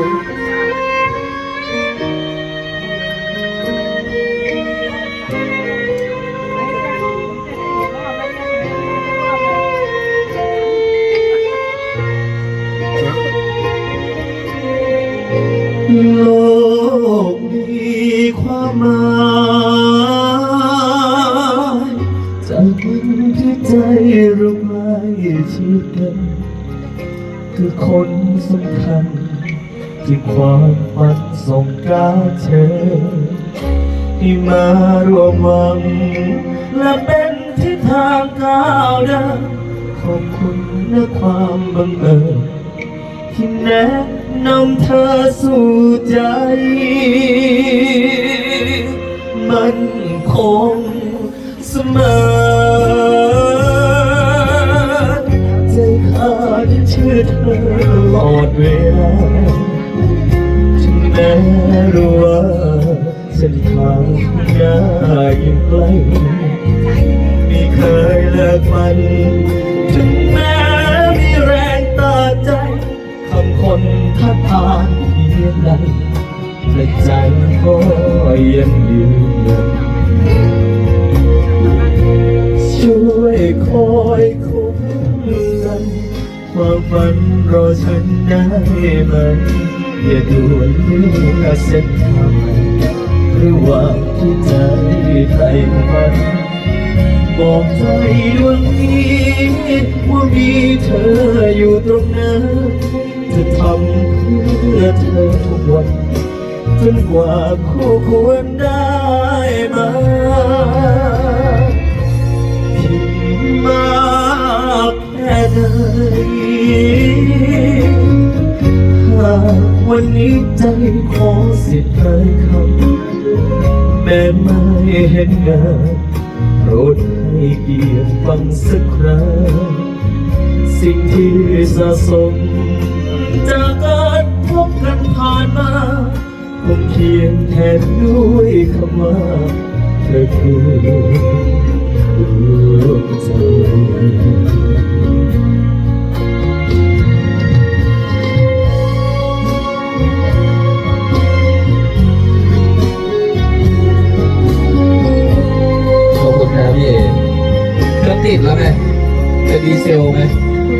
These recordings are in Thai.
โลกมีความหมายจากมันที่ใจเราไม่ชิดกันคือคนสำคัญ ที่ความฝันส่งกาเธอที่มารวมวัง และเป็นทิศทางก้าวเดินขอบคุณนะความบังเอิญที่แนะนำเธอสู่ใจ มันคงเสมอใจขาดชื่อเธอตลอดเวลา แม้รู้ว่าเส้นทางยากยิ่งไกลไม่เคยเลิกฝันถึงแม้มีแรงตาใจคำคนทัดทานเพียงใดแต่ใจก็ยังยืนยันช่วยคอยคุ้มกันความฝันรอฉันได้ไหม อย่าด่วนเลือกเส้นทางใหม่หรือว่าที่ใจใครฝันบอกใจดวงนี้ว่ามีเธออยู่ตรงนั้นจะทำเพื่อเธอทุกวันจนกว่าคู่ควรได้มาผิดมากแค่ไหนหาก วันนี้ใจขอสิทธิ์เคยคำแม้ไม่เห็นงานโปรดให้เกียรติฟังสักครั้งสิ่งที่สะสม จากการพบกันผ่านมาคงเขียนแทนด้วยคำว่าเธอคือดวงใจ ติดแล้วไงเป็นดีเซลไง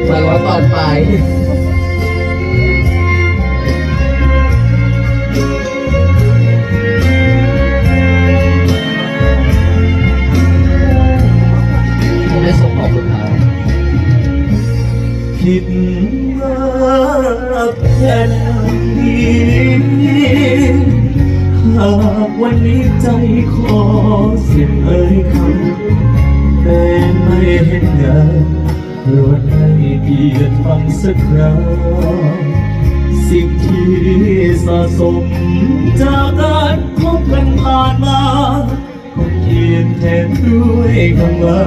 หมายว่าตอนปลายผมได้ส่งขอบคุณท้ายผิดมากแค่ไหนหากวันนี้ใจขอเสียงเอ่ยคำ แต่ไม่เห็นงานโปรดให้เกียรติฟังสักครั้งสิ่งที่สะสมจากการพบกันผ่านมาคงเขียนแทนด้วยคำว่า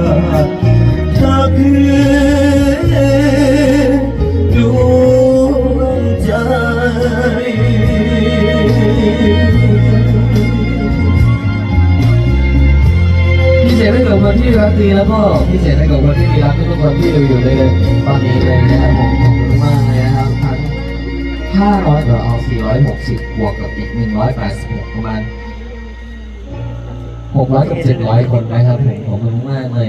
ที่รักดีแล้วก็พิเศษให้กับคนที่มีรักทุกคนที่ดูอยู่ในตอนนี้เลยนะครับผมขอบคุณมากเลยนะครับทั้ง500เราเอา460บวกกับอีก186ประมาณ600กับ700คนนะครับผมขอบคุณมากเลย